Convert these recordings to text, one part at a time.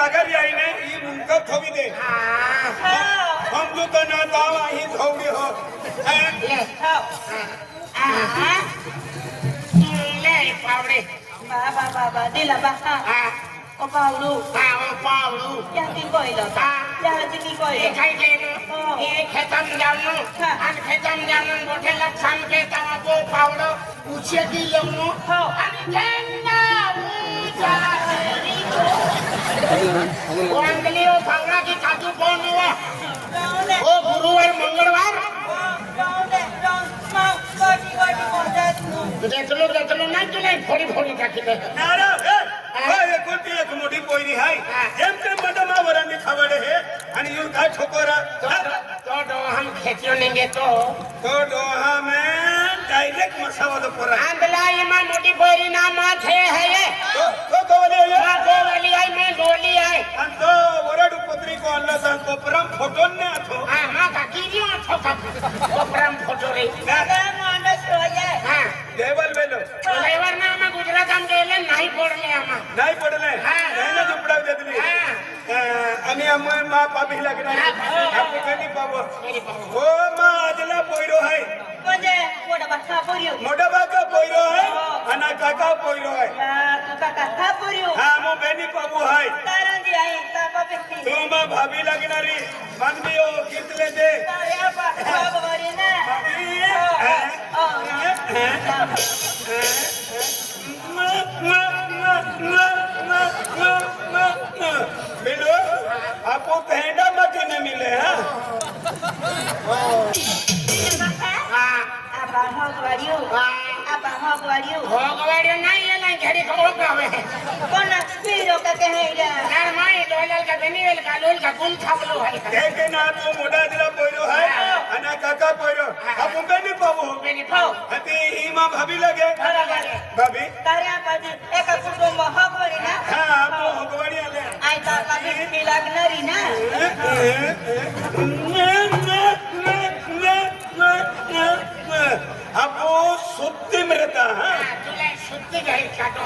ತಗರಿ ಐನೆ ಈ ಮುಂಕ ಖವಿದೆ ಹಮ್ದು ನಾ ತಾವ ಹಿ ಧೌಡಿ ಹೋ ಇಲ್ಲೇ ಪಾವಡೆ ಬಾ ಬಾ ಬಾ ಬಾ ದಿಲ ಬಾ ಓ ಪಾವಡು ಹಾ ಓ ಪಾವಡು ಯಾಕೆ ಕೊಯ್ಲ ಯಾಕೆ ಕೊಯ್ಲ ಕೈ ಕೇನು ಏ ಖೇತಂ ಜಾನು ಅನ್ ಖೇತಂ ಜಾನು ಬೋಟೆ ಲಕ್ಷಂ ಕೆ ತಾವ ಓ ಪಾವಡು ಉಚ್ಚೆ ದಿಲನು ಅನ್ ಜನ್ನ ಉಚ್ಚಾ કોંગલીઓ ભાંગડા કે કાજુ કોણ હોવા ઓ ગુરુવાર મંગળવાર. જેટલો જેટલો ના ચલે ફોડી ફોડી રાખી દે એક છોકરા તો ડોહામ ખેંચ્યો નહીં તો તો મેં ડાયરેક્ટ મસાવા દો પોરા આંધલા એમાં મોટી બોરી ના માથે હે તો તો કોલે લે માં ગોવલી આઈ મેં બોલી આઈ અન તો વરડ પત્રી કો અલ્લાહ સાન કોપરમ ફોટો ને આથો હા હા કાકી જી આથો કોપરમ ફોટો રે દાદા માણસ રોજે હા. દેવલ બેલો. લેવર ના માં ગુજરાત આમ ગયેલે નહીં પડલે આમાં. નાઈ પડલે હા. એને જ ઉપડાવ દેતલી. હા. અમે અમે માં પાપી લાગના. આપને કઈ પાવો ઓ માં આજલા પોઈરો હાય કોજે મોઢા બખા પૂર્યું મોટા બાકા પોયરો હે અને કાકા પોયરો હે. તું કાકા થા પૂર્યું. હા મો બેની પાબુ હાય. તારાંજી આઈ તાપા પેટી તું માં ભાભી લાગનારી. ગીત લે દે તારે આપા બાબરી ને मिलो ভাবি লাগে ভাবি তারে আপাজি একা কুটুম্ব হক বলি না হ্যাঁ আপু হক বলি আলে আই তা ভাবি কি লাগনারি না আপু সুত্তি মেরেতা হ্যাঁ তুলাই সুত্তি গাই কাটো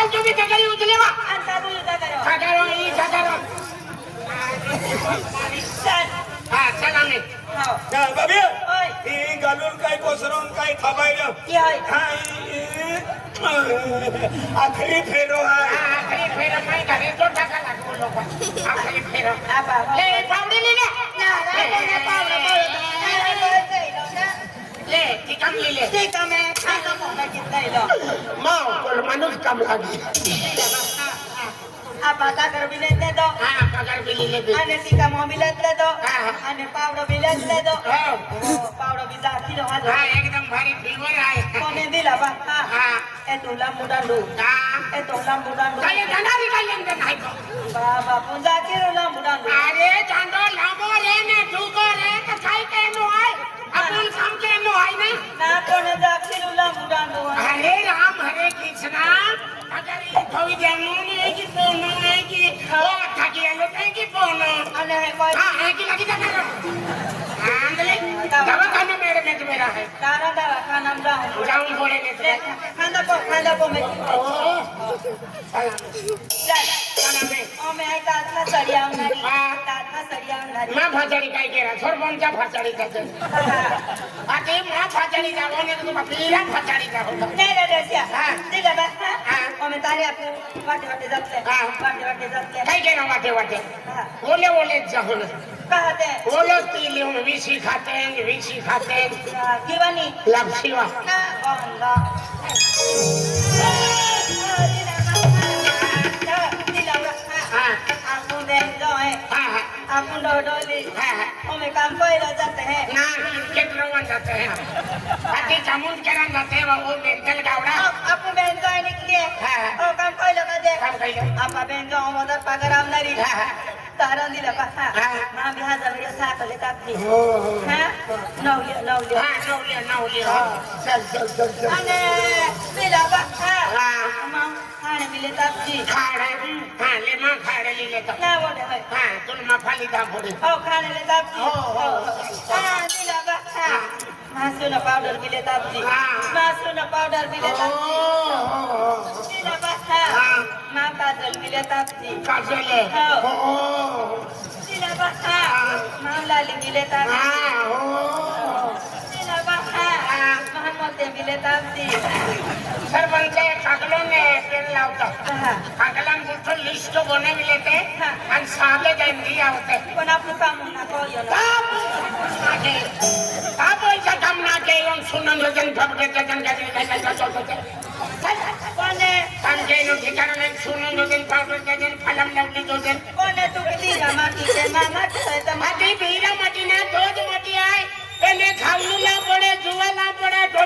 ફાલતુ બી કગારી ઉતલેવા આ સાદુ જતા કરો કગારો ઈ કગારો હા સલામે ના બાબી ઈ ગલુલ કઈ કોસરોન કઈ ખબાઈ ગયો કે હા આખરી ફેરો હા આખરી ફેરો મય ઘરે તો ટકા લાગો લોકો આખરી ફેરો આ બાબા લે પાવડી લે ના ના પાવડા પાવડા આ કર દે દો. હા પગાર દે અને ટીકા મો દે દો. હા. અને પાવડો બિલે દે દો. હા. પાવડો બીજા કિલો હાલો. હા એકદમ ભારી કોને દિલા બા? હા. હા. એ તુલા મુડાંડુ હા. એ તુલા મુડાંડુ કાલે ધનારી કાલે અંદર બાબા પૂજા કિરુલા મુડાંડુ અરે ચાંદો લાંબો રે ને ટૂંકો રે કે ખાઈ કે નો આય जाटन दाखिल लंगा हरे राम हरे कृष्णा अगर ये थोड़ी जानो नहीं कि बोनो नहीं कि ओ थकी आलो नहीं कि बोनो अरे हां है कि लगी जाना आंदले दवा खाना मेरे में मेरा है तारा दवा खाना हम जाऊं जाऊं बोले खाना को खाना को मैं ओ चल মা ফাচারি কাই কেরা সরপঞ্চা ফাচারি কাছে আতে মা ফাচারি যাব না তো পিরা ফাচারি যাব। নে নে নে সিয়া হ্যাঁ। ঠিক আছে হ্যাঁ। আমি তারে আপনি বাটে বাটে যাচ্ছে হ্যাঁ। বাটে বাটে যাচ্ছে কাই কেন বাটে বাটে ওলে ওলে যাহন कहते बोलो तीली हम भी सिखाते हैं भी सिखाते हैं जीवनी लक्ष्य अपन डोडोली हमें काम कोई रह जाते हैं। ना इसके लोगन जाते हैं। बाकी जामुन के रंग जाते हैं वो बेंजल गावड़ा। अपन बहन जाए निकलिए हाँ, हाँ। ओ काम कोई लगा दे। काम कोई आपा बहन जो मदद पाकर हम नरी तारण दिला पासा माँ बिहा ज़मीन साथ ले कापी हो हाँ नौले नौले हाँ नौले नौले चल चल चल चल। अने बिला पासा हाँ। हाँ। माँ खाने मिले तापी तो खाने हा ले मां खाड़े ले लेता ना बोले होय हा तुल मां फाली दा बोले ओ खाने ले दा जी हो हो हा दिला बा हा मासून पाउडर भी लेता जी मासून पाउडर भी लेता जी हो हो दिला बा हा मां काजल भी लेता जी काजल हो हो दिला बा हा मां लाली भी लेता जी हो सरपंच कागलो में पेन लावतो कागलान मोठं लिस्ट बनविले ते आणि साले गंधी आवते पण आपलं काम का पैसा काम ना के येऊन सुनन लगन फबडे लगन गजरी लगन जातो कोणे सांगे नु ठिकाण नाही सुनन लगन फबडे लगन फलम लावली दोजन कोणे तू किती मामा की मामा माती बीरा मटी ना तोज मटी आहे पेने खाऊ लाव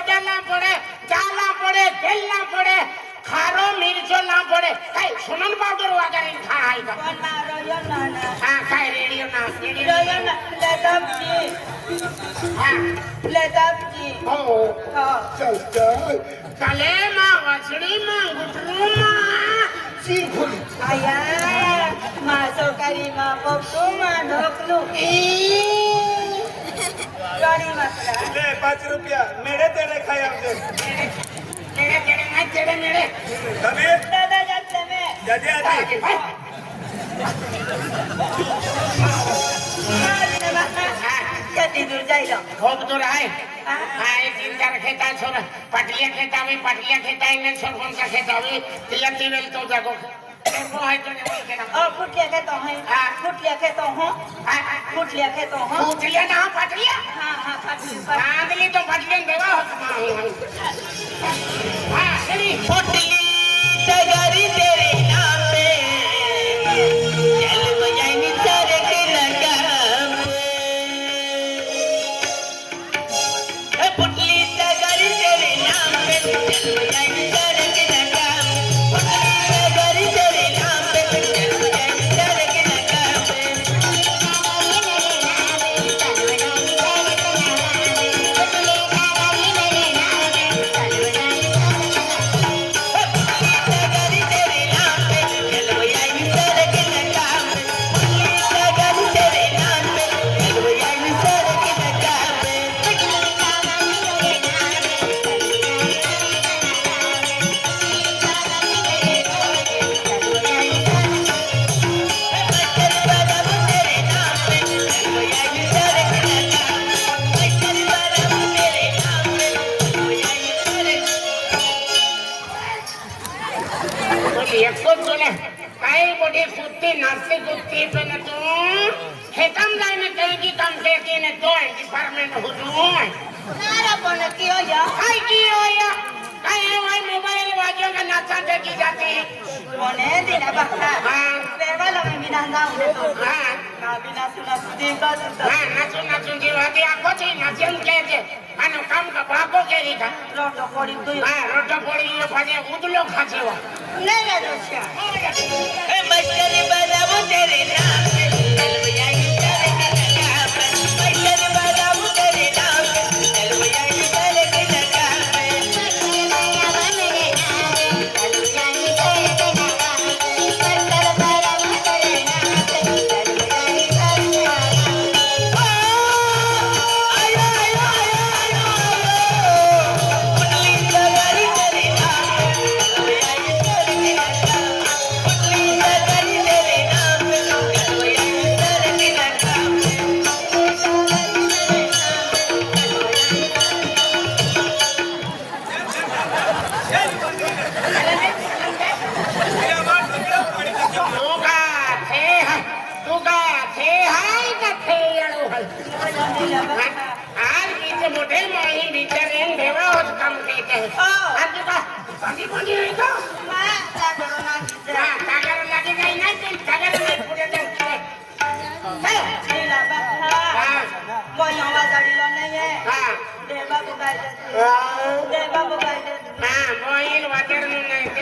জানা পড়ে জ্বালা পড়ে গেল্লা পড়ে খারো মির্চ না পড়ে। এই সুমন বাবুর ওয়াগারি খাই মা সরকারি মা বকু মা ঢকলু ले, पाँच रुपया। मेरे तेरे खाए हमसे मेरे तेरे मत तेरे मेरे तबे दादा जात तबे जाते आते। कितनी दूर जाइलो खूब दूर आए आए तीन चार खेता छोरा पटलिया खेता में पटलिया खेता इन्हें छोर कौन सा खेता में तिलक तिलक तो जगो। फुटलिया के तो है फुटलिया के तो हो फुटलिया के तो हो फुटलिया ना फटलिया हाँ हाँ फटलिया आदमी तो फटलिया देवा हो हाँ हाँ फुटली तगरी तेरी નારા પણ કયો યા? મોબાઈલ કે નાચા દેખી જાતી. મને દીના બખા હા. બેવા લમે વિના ને તો. હા. ના વિના સુના સુધી કરું તો. હા નાચું નાચું જીવાતી આખો છે નાચેમ કે છે. આનું કામ કા કેરી કા રોટો હા રોટો પડી ગયો પાછે ઉદલો દોસ્યા તું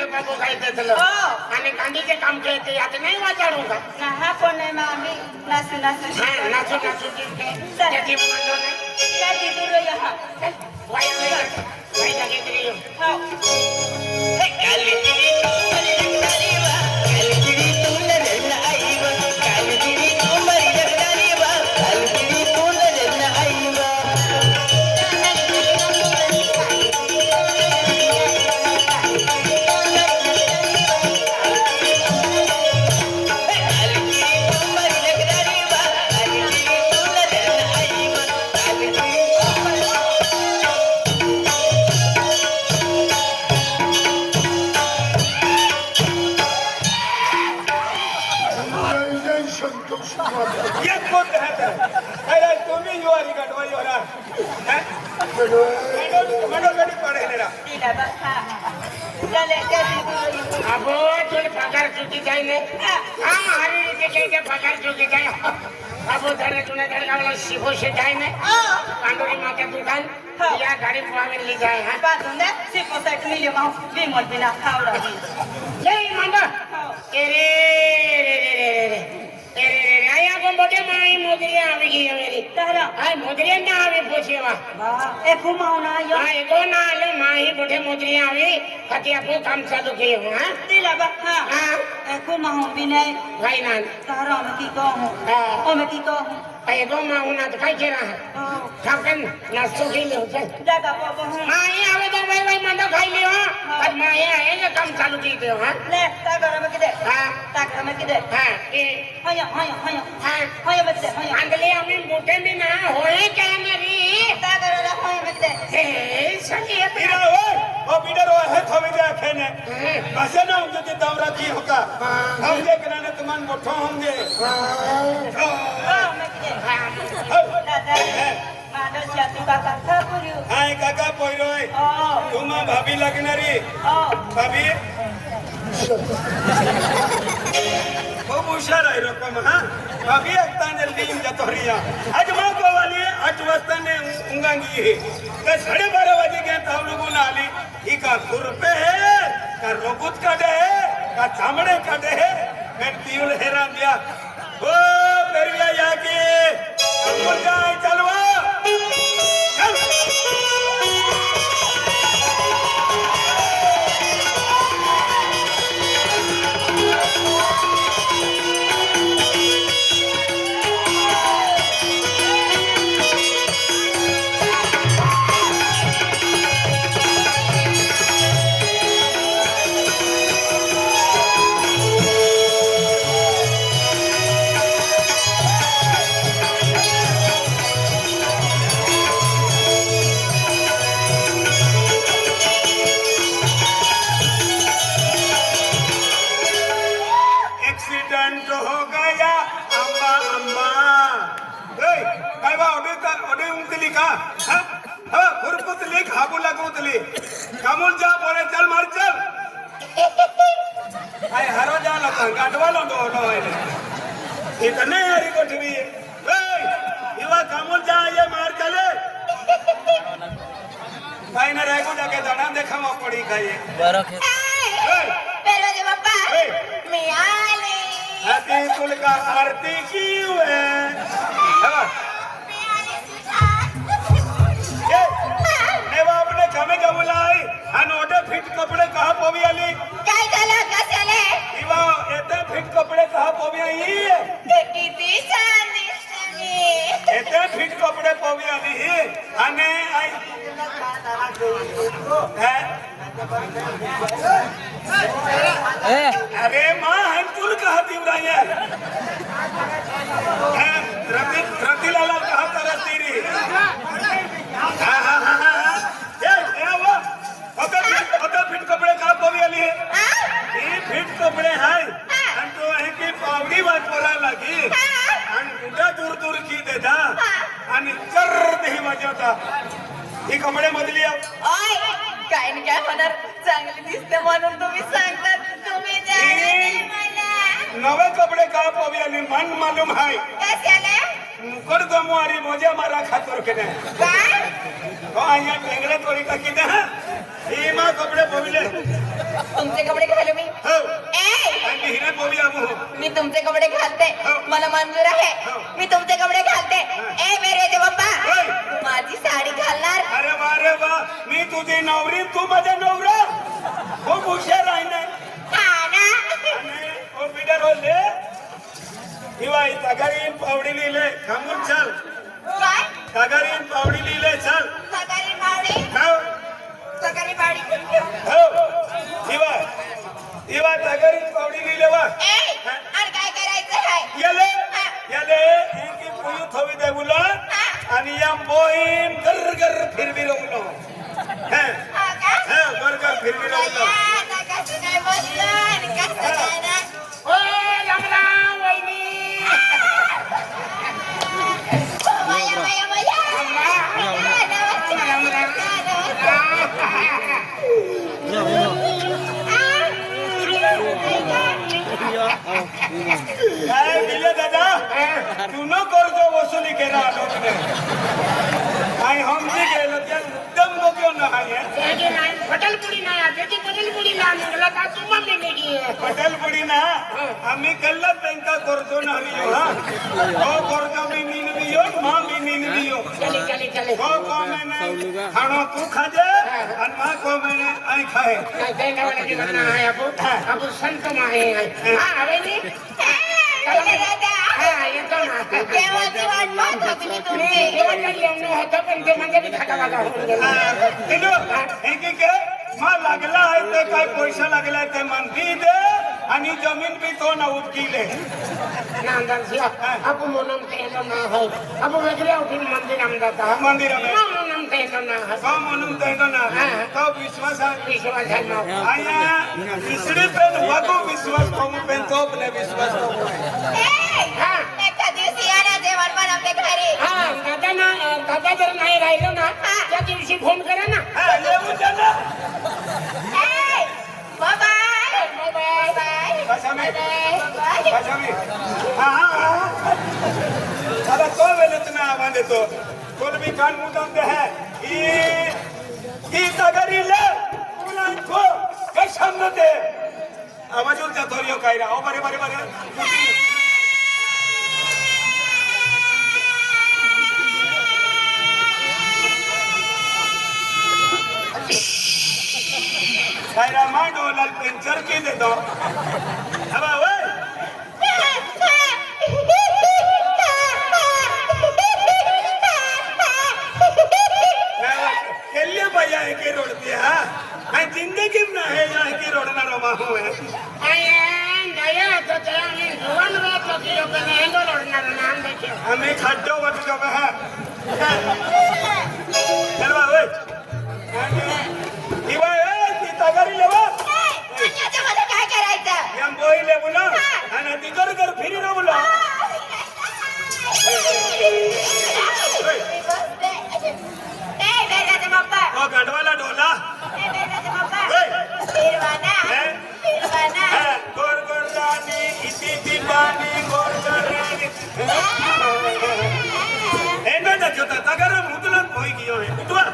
बाबू काय त्यातलं आणि कांदीचे काम केले आता नाही वाचारू का हा पण नाही मग आम्ही नाचू नाचू नाचू नाचू त्याची म्हणतो नाही त्याची दूर हा वाईट वाईट घेतली हो एक कोण अरे तुम्ही यू आर गडवा यू आर गडोगडी पडे रे આબો તોડ પગાર ચૂકી જાય ને આ મારી રીતે કઈ કે પગાર ચૂકી જાય આબો ધરે તુને ધરે ગાવલો શીખો છે જાય ને પાંડોરી માતા દુકાન યા ગાડી પુઆવે લઈ જાય હા બા તુને શીખો સાઈટ મિલે માં બી મોટ બિના ખાવડા જય મંડા એ રે રે રે રે રે ભાઈ ના. તારા અમે કી કહું અમે કી કહું पैरों में होना दिखाई दे रहा है ठाकन ना सुखी ले होते हां ये आवे तो भाई भाई मंदा खाई लियो आज मां ये है ये काम चालू की दे हां ले ता कर में किदे हां ता कर में किदे हां ए हां हां हां हां हां बच दे हां अंगले हमें मोटे में ना होए क्या मेरी ता कर रे हां बच दे ए सही है तेरा ओ ओ बीडर ओ है थवे जा खेने बसे ना उनके ते दौरा की होगा हम जे कने तुमन मोठो होंगे हां हां भाभी लागणारी. हाँ. भाभी. खूप हुशार आहे रक्कम हा? भाभी एकताने लिहून जातो रिया आज मग गोवाली आठ वाजताने उंगांगी तर साडेबारा वाजे घ्या तावडून आली. ही का खुरपे है? का रोगूत काढे है? का चामडे काढे है? मेन तीवल हैरान दिया ओ पेरव्या या की गांडवालों को लो इतने हरी कोठरी युवा कामुल जा ये मार चले भाई ना रह को जाके दाना देखा मो पड़ी खाए बारो के पेलो के पापा मियाले हती कुल का आरती की हुए ने बाप ने कमे का बुलाई अनोटे फिट कपड़े कहा पवी अली कपड़े कहा पोवी आई किती दिवसांनी दिसली एते फिट कपड़े पोवी आली ही। अने आई। है? अरे माँ हम कुल कहा दिवराई है? रति रति लाला कहा तरस तीरी? हाँ हाँ हाँ हाँ हाँ। ये ये वो ओके फिट फिट कपड़े कहा है? ये फिट कपड़े है। लागी. आणि उद्या दूर दूर की देता आणि चर्र ही वाजवता ही कपडे मधली आय काय न काय होणार? चांगली दिसते म्हणून तुम्ही सांगतात. तुम्ही नवे कपडे का पावी आणि मन मालूम हाय. मुकट गमवारी मजा मारा खातर केले काय? हो आया थोडी का किती हे मा कपडे पोविले तुमचे कपडे घालू मी? हो. आणि हिरे पोवी मी तुमचे कपडे घालते. हो. मला मंजूर आहे. हो. मी तुमचे कपडे घालते. हो. ए मेरे दे बाप्पा माझी साडी घालणार. अरे वा रे वा. मी तुझी नवरी तू माझा नवरा. खूप हुशार आहे ना? हा ना? ओ बिडर बोलले हिवाई तगारीन पावडी लिहिले. थांबून चल. काय? तगारीन पावडी लिहिले चल. पावडी? તગરી પાડી. લેવા ಪಟಲ್ಗುಡಿನ ಅಮ್ಮಿ ಕಲ್ಲ ತನಕ ಕೊರ್ದು ನರಿಯೋ ಹೋ ಕೊರ್ದು ಬಿ ನೀನು ಬಿಯೋ ಮಾ ಬಿ ನೀನು ಬಿಯೋ ಹೋ ಕೋ ಮೇನೆ ಖಾಣೋ ತೂ ಖಾಜೆ ಅನ್ ಮಾ ಕೋ ಮೇನೆ ಐ ಖಾಯೆ ಬೇಗಾ ವಾಲೆ ಜೀವನ ಆಯ ಅಬು ಅಬು ಸಂತ ಮಾಹೆ ಆ ಅವೆ ನೀ ಕಲ್ಲ ರಾಜಾ हा येतो ना देवाची वाट ते लागला आहे ते काय पैसा लागलाय ते म्हणती दे आणि जमीन बी तो ना उदकी दे नामदार सिंह, आपण म्हणून केलं ना हो. आपण वेगळ्या उठून मंदिर आमदार आहात. मंदिरामध्ये तेलो तो म्हणून तो विश्वास विश्वास आया तिसरी पेन वगो विश्वास कोमू पेन तो अपने विश्वास कोमू एका दिवशी या ना जेवण बनवते घरी हा दादा ना दादा जर नाही राहिलो ना त्या दिवशी फ़ोन करा ना येऊ दे ना बाय बाय बाय बाय कशा मी कशा मी हा हा हा आता तो वेळेत ना आवाज़ येतो कोण मी कान मुदाम दे है ई ई तगरी ले तुला खो काय सांग ते आवाज येऊन जातो रिओ काय रा ओ बरे बरे बरे काय रा मा તગર મુદલન ભોઈ ગયો હે. ઉતવા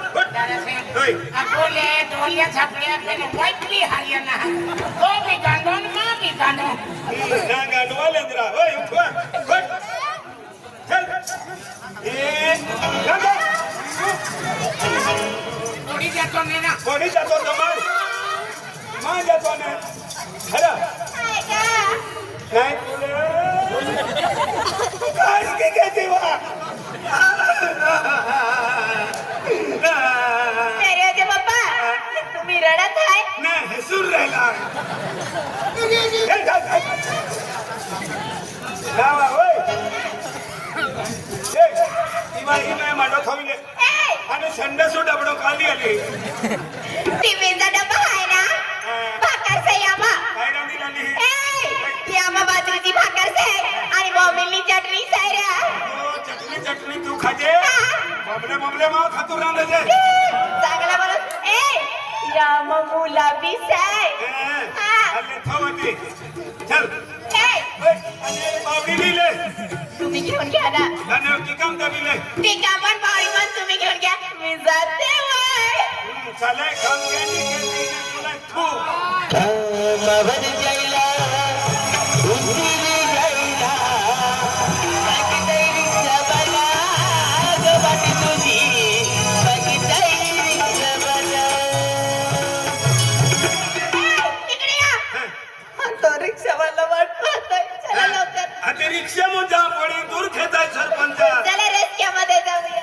ઓય આ બોલે ઢોલે છાપડ્યા કે મોટલી હારિયા ના તો બી ગાંડો ને માં બી ગાંડો ના ગાંડો લેદરા ઓય ઉતવા બટ ચાલ. એ ગાંડો. કોડી જાતો ને ના. કોડી જાતો તમારમાં જાતો ને. હરા. નાઈ બોલે काश की कहती अरे अजय बाप्पा तुम्ही रडत आहे नाही हसून राहिला लावा होय ए, ती बाई नाही मांडव खाविले ए, आणि संडासू डबडो यामा काय डांडी लागली ही? ए, મારી બબલીની ચટણી સારા ચટણી ચટણી તું ખાજે બબલે બબલે માં ખાતું રાંધે છે ચાંગલા બોલો એ રામ મુલા બિસાય હા અલે થવતી चल. ए. अरे बावडी ले तुम्ही घेऊन घ्या ना. नाही की काम दाबी ले ठीक आहे पण बावडी पण तुम्ही घेऊन घ्या. मी जाते वय. चाले खाऊन घे तुला तू मवन रिक्षा मुद्दा दूर खेळताय सरपंच. चला रेस्क्यामध्ये जाऊया.